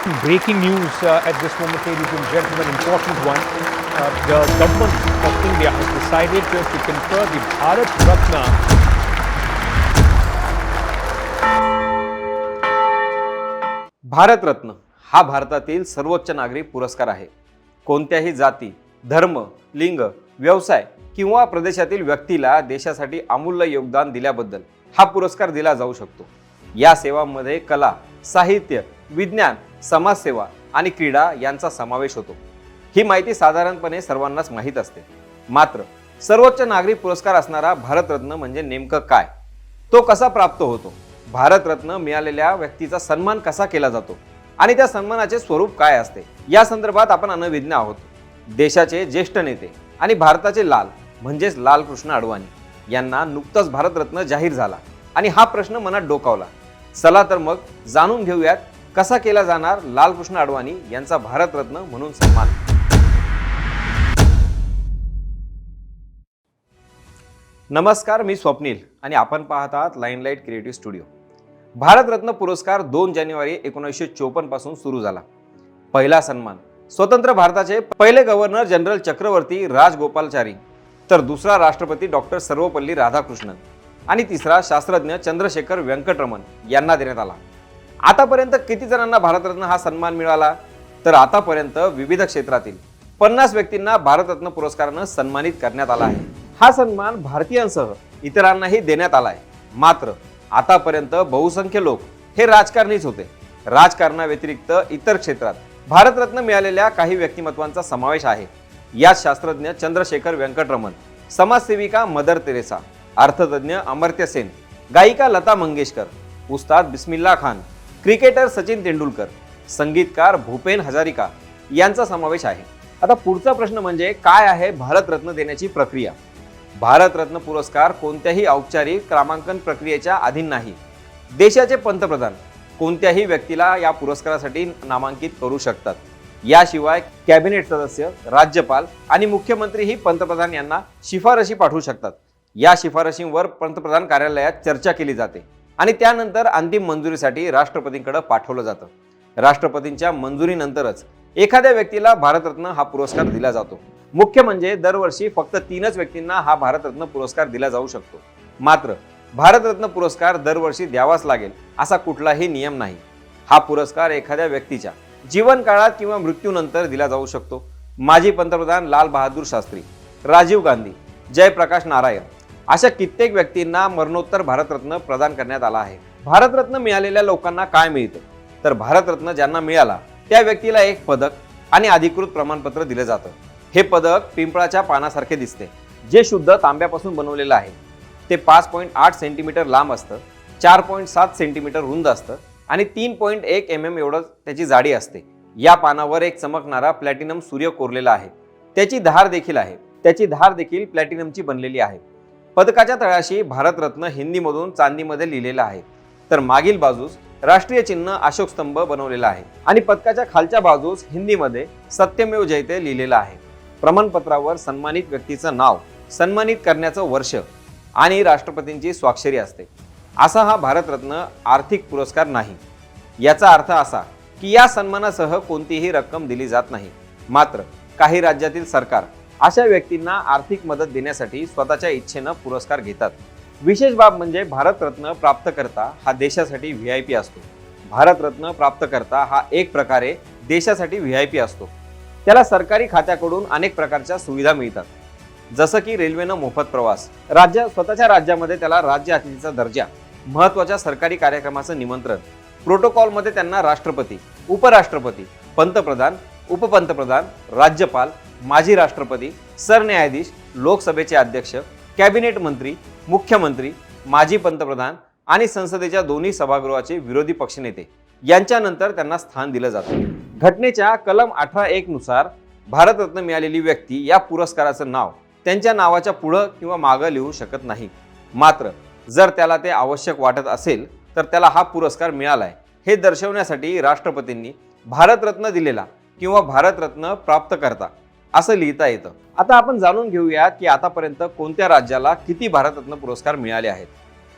Breaking news uh, at this moment, ladies and gentlemen, important one. Uh, the government of India has decided to, to confer the Bharat Ratna Bharat Ratna हा भारतातील सर्वोच्च नागरी पुरस्कार आहे कोणत्याही जाती धर्म लिंग व्यवसाय किंवा प्रदेशातील व्यक्तीला देशासाठी अमूल्य योगदान दिल्याबद्दल हा पुरस्कार दिला जाऊ शकतो या सेवांमध्ये कला साहित्य विज्ञान समाजसेवा आणि क्रीडा यांचा समावेश होतो. ही माहिती साधारणपणे सर्वांनाच माहीत असते. मात्र सर्वोच्च नागरी पुरस्कार असणारा भारतरत्न म्हणजे नेमकं काय? तो कसा प्राप्त होतो? भारतरत्न मिळालेल्या व्यक्तीचा सन्मान कसा केला जातो? आणि त्या सन्मानाचे स्वरूप काय असते? या संदर्भात आपण अनविज्ञ आहोत. देशाचे ज्येष्ठ नेते आणि भारताचे लाल म्हणजेच लालकृष्ण अडवाणी यांना नुकताच भारतरत्न जाहीर झाला आणि हा प्रश्न मनात डोकावला. चला तर मग जाणून घेऊयात कसा केला जाणार? लालकृष्ण अडवाणी यांचा भारतरत्न म्हणून सन्मान. नमस्कार मी स्वप्नील आणि आपण पाहत आहात लाईनलाईट क्रिएटिव्ह स्टुडिओ. भारतरत्न पुरस्कार दोन जानेवारी एकोणीसशे चोपन्नपासून सुरू झाला. पहिला सन्मान स्वतंत्र भारताचे पहिले गव्हर्नर जनरल चक्रवर्ती राजगोपालचारी तर दुसरा राष्ट्रपती डॉक्टर सर्वपल्ली राधाकृष्णन आणि तिसरा शास्त्रज्ञ चंद्रशेखर व्यंकटरमन यांना देण्यात आला. आतापर्यंत किती जणांना भारतरत्न हा सन्मान मिळाला? तर आतापर्यंत विविध क्षेत्रातील पन्नास व्यक्तींना भारतरत्न पुरस्कारानं सन्मानित करण्यात आला आहे. हा सन्मान भारतीयांसह इतरांनाही देण्यात आला आहे. मात्र आतापर्यंत बहुसंख्य लोक हे राजकारणीच होते. राजकारणाव्यतिरिक्त इतर क्षेत्रात भारतरत्न मिळालेल्या काही व्यक्तिमत्वांचा समावेश आहे. यात शास्त्रज्ञ चंद्रशेखर व्यंकटरमण समाजसेविका मदर तेरेसा अर्थतज्ञ अमर्त्य सेन गायिका लता मंगेशकर उस्ताद बिस्मिल्ला खान क्रिकेटर सचिन तेंडुलकर संगीतकार भूपेन हजारिका यांचा समावेश आहे. आता पुढचा प्रश्न म्हणजे काय आहे भारतरत्न देण्याची प्रक्रिया? भारतरत्न पुरस्कार कोणत्याही औपचारिक क्रमांकन प्रक्रियेच्या अधीन नाही. देशाचे पंतप्रधान कोणत्याही व्यक्तीला या पुरस्कारासाठी नामांकित करू शकतात. याशिवाय कॅबिनेट सदस्य राज्यपाल आणि मुख्यमंत्री ही पंतप्रधान यांना शिफारशी पाठवू शकतात. या शिफारशींवर पंतप्रधान कार्यालयात चर्चा केली जाते. आणि त्यानंतर अंतिम मंजुरीसाठी राष्ट्रपतींकडे पाठवलं जातं. राष्ट्रपतींच्या मंजुरीनंतरच एखाद्या व्यक्तीला भारतरत्न हा पुरस्कार दिला जातो. मुख्य म्हणजे दरवर्षी फक्त तीनच व्यक्तींना हा भारतरत्न पुरस्कार दिला जाऊ शकतो. मात्र भारतरत्न पुरस्कार दरवर्षी द्यावाच लागेल असा कुठलाही नियम नाही. हा पुरस्कार एखाद्या व्यक्तीच्या जीवनकाळात किंवा मृत्यूनंतर दिला जाऊ शकतो. माजी पंतप्रधान लाल बहादूर शास्त्री राजीव गांधी जयप्रकाश नारायण अशा कित्येक व्यक्तींना मरणोत्तर भारतरत्न प्रदान करण्यात आला आहे. भारतरत्न मिळालेल्या लोकांना काय मिळतं? तर भारतरत्न ज्यांना मिळाला त्या व्यक्तीला एक पदक आणि अधिकृत प्रमाणपत्र दिलं जातं. हे पदक पिंपळाच्या पानासारखे दिसते. जे शुद्ध तांब्यापासून बनवलेलं आहे. ते पाच पॉईंट आठ सेंटीमीटर लांब असतं चार पॉईंट सात सेंटीमीटर रुंद असतं आणि तीन पॉईंट एक एम एम एवढं त्याची जाडी असते. या पानावर एक चमकणारा प्लॅटिनम सूर्य कोरलेला आहे. त्याची धार देखील आहे. त्याची धार देखील प्लॅटिनमची बनलेली आहे. पदकाच्या तळाशी भारतरत्न हिंदीमधून चांदीमध्ये लिहिलेलं आहे. तर मागील बाजूस राष्ट्रीय चिन्ह अशोक स्तंभ बनवलेला आहे. आणि पदकाच्या खालच्या बाजूस हिंदीमध्ये सत्यमेव जयते लिहिलेलं आहे. प्रमाणपत्रावर सन्मानित व्यक्तीचं नाव सन्मानित करण्याचं वर्ष आणि राष्ट्रपतींची स्वाक्षरी असते. असा हा भारतरत्न आर्थिक पुरस्कार नाही. याचा अर्थ असा की या सन्मानासह कोणतीही रक्कम दिली जात नाही. मात्र काही राज्यातील सरकार अशा व्यक्तींना आर्थिक मदत देण्यासाठी स्वतःच्या इच्छेनं पुरस्कार घेतात. विशेष बाब म्हणजे भारतरत्न प्राप्तकर्ता हा देशासाठी व्ही आय पी असतो. भारतरत्न प्राप्तकर्ता हा एक प्रकारे देशासाठी व्ही आय पी असतो. त्याला सरकारी खात्याकडून अनेक प्रकारच्या सुविधा मिळतात. जसं की रेल्वेनं मोफत प्रवास राज्य स्वतःच्या राज्यामध्ये त्याला राज्य अतिथीचा दर्जा महत्त्वाच्या सरकारी कार्यक्रमाचं निमंत्रण प्रोटोकॉलमध्ये त्यांना राष्ट्रपती उपराष्ट्रपती पंतप्रधान उपपंतप्रधान राज्यपाल माजी राष्ट्रपती सरन्यायाधीश लोकसभेचे अध्यक्ष कॅबिनेट मंत्री मुख्यमंत्री माजी पंतप्रधान आणि संसदेच्या दोन्ही सभागृहाचे विरोधी पक्षनेते. यांच्यानंतर त्यांना स्थान दिलं जातं. घटनेच्या कलम अठरा एकनुसार भारतरत्न मिळालेली व्यक्ती या पुरस्काराचं नाव त्यांच्या नावाच्या पुढं किंवा मागं लिहू शकत नाही. मात्र जर त्याला ते आवश्यक वाटत असेल तर त्याला हा पुरस्कार मिळालाय. हे दर्शवण्यासाठी राष्ट्रपतींनी भारतरत्न दिलेला किंवा भारतरत्न प्राप्त करता असं लिहिता येतं. आता आपण जाणून घेऊया की आतापर्यंत कोणत्या राज्याला किती भारतरत्न पुरस्कार मिळाले आहेत?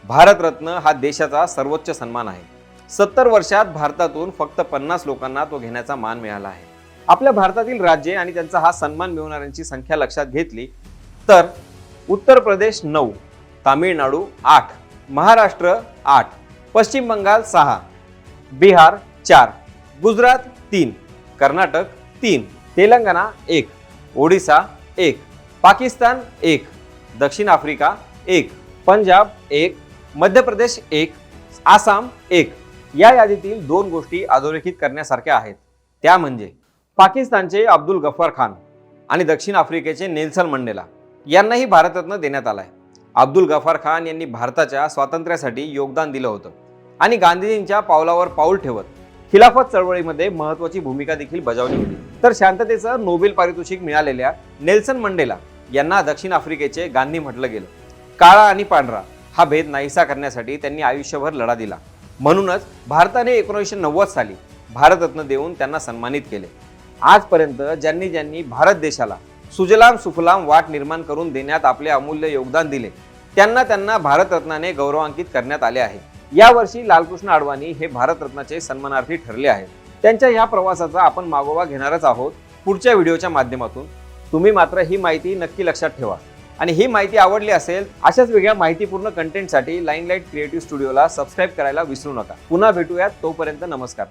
भारतरत्न हा देशाचा सर्वोच्च सन्मान आहे. सत्तर वर्षात भारतातून फक्त पन्नास लोकांना तो घेण्याचा मान मिळाला आहे. आपल्या भारतातील राज्ये आणि त्यांचा हा सन्मान मिळवणाऱ्यांची संख्या लक्षात घेतली तर उत्तर प्रदेश नऊ तामिळनाडू आठ महाराष्ट्र आठ पश्चिम बंगाल सहा बिहार चार गुजरात तीन कर्नाटक तीन तेलंगणा एक ओडिसा एक पाकिस्तान एक दक्षिण आफ्रिका एक पंजाब एक मध्य प्रदेश एक आसाम एक. या यादीतील दोन गोष्टी अधोरेखित करण्यासारख्या आहेत. त्या म्हणजे पाकिस्तानचे अब्दुल गफ्फार खान आणि दक्षिण आफ्रिकेचे नेल्सन मंडेला यांनाही भारतरत्न देण्यात आलाय. अब्दुल गफार खान यांनी भारताच्या स्वातंत्र्यासाठी योगदान दिलं होतं आणि गांधीजींच्या पावलावर पाऊल ठेवत खिलाफत चळवळीमध्ये महत्वाची भूमिका देखील बजावली होती. तर शांततेचं नोबेल पारितोषिक मिळालेल्या नेल्सन मंडेला यांना दक्षिण आफ्रिकेचे गांधी म्हटलं गेलं. काळा आणि पांढरा हा भेद नाहीसा करण्यासाठी त्यांनी आयुष्यभर लढा दिला. म्हणूनच भारताने एकोणीसशे नव्वद साली भारतरत्न देऊन त्यांना सन्मानित केले. आजपर्यंत ज्यांनी ज्यांनी भारत देशाला सुजलाम सुफलाम वाट निर्माण करून देण्यात आपले अमूल्य योगदान दिले त्यांना त्यांना भारतरत्नाने गौरवांकित करण्यात आले आहे. यावर्षी लालकृष्ण अडवाणी हे भारतरत्नाचे सन्मानार्थी ठरले आहेत. त्यांच्या ह्या प्रवासाचा आपण मागोवा घेणारच आहोत पुढच्या व्हिडिओच्या माध्यमातून. तुम्ही मात्र ही माहिती नक्की लक्षात ठेवा. आणि ही माहिती आवडली असेल अशाच वेगळ्या माहितीपूर्ण कंटेंटसाठी लाईनलाईट क्रिएटिव्ह स्टुडिओला सबस्क्राईब करायला विसरू नका. पुन्हा भेटूयात तोपर्यंत नमस्कार.